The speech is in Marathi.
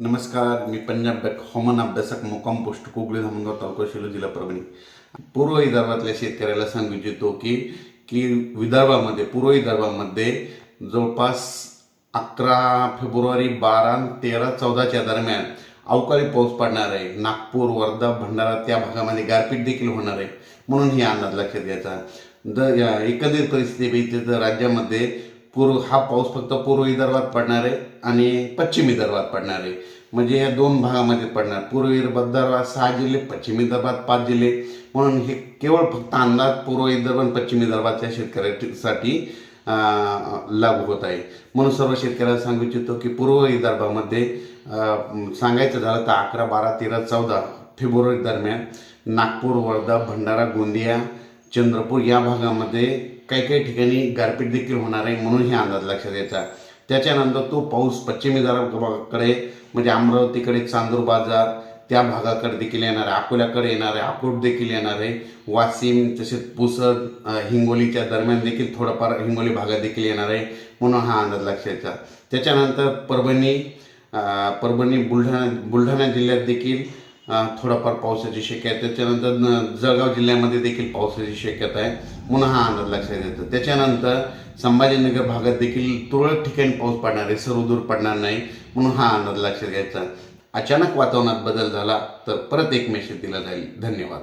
नमस्कार मी पंजाब हवामान अभ्यासक मुक्काम पोस्ट कोगळी धामणगाव तालुका शिलो जिल्हा परभणी. पूर्व विदर्भातल्या शेतकऱ्याला सांगू इच्छितो की की विदर्भामध्ये पूर्व विदर्भामध्ये जवळपास अकरा फेब्रुवारी बारा आणि तेरा चौदाच्या दरम्यान अवकाळी पाऊस पडणार आहे. नागपूर वर्धा भंडारा त्या भागामध्ये गारपीट देखील होणार आहे. म्हणून हे अंदाज लक्षात घ्यायचा. द या एकंदरीत परिस्थिती बघितली तर राज्यामध्ये पूर्व हा पाऊस फक्त पूर्व विदर्भात पडणार आहे आणि पश्चिम विदर्भात पडणार. आहे म्हणजे या दोन भागामध्ये पडणार. पूर्व विदर्भात सहा जिल्हे पश्चिम विदर्भात पाच जिल्हे. म्हणून हे केवळ फक्त अंदाज पूर्व विदर्भ आणि पश्चिम विदर्भातल्या शेतकऱ्यासाठी लागू होत आहे. म्हणून सर्व शेतकऱ्याला सांगू इच्छितो की पूर्व विदर्भामध्ये सांगायचं झालं तर अकरा बारा तेरा चौदा फेब्रुवारी दरम्यान नागपूर वर्धा भंडारा गोंदिया चंद्रपूर या भागामध्ये काही काही ठिकाणी गारपीट देखील होणार आहे म्हणून हे अंदाज लक्षात यायचा त्याच्यानंतर तो पाऊस पश्चिमी भागाकडे म्हणजे अमरावतीकडे चांदूर बाजार त्या भागाकडे देखील येणार आहे. अकोल्याकडे येणार आहे अकोट देखील येणार आहे. वाशिम तसेच पुसद हिंगोलीच्या दरम्यान देखील थोडाफार हिंगोली भागात देखील येणार आहे म्हणून हा अंदाज लक्षात द्यायचा त्याच्यानंतर परभणी परभणी बुलढाणा बुलढाणा जिल्ह्यात देखील थोडंफार थोडाफार पावसाची शक्यता आहे. त्याच्यानंतर न- जळगाव जिल्ह्यामध्ये देखील पावसाची शक्यता आहे. म्हणून हा अंदाज लक्षात येतो. त्याच्यानंतर संभाजीनगर भागात देखील तुरळक ठिकाणी पाऊस पडणार आहे सर्वदूर पडणार नाही म्हणून हा अंदाज लक्षात घ्यायचा. अचानक वातावरणात बदल झाला तर परत एक मेसेज दिला जाईल. धन्यवाद.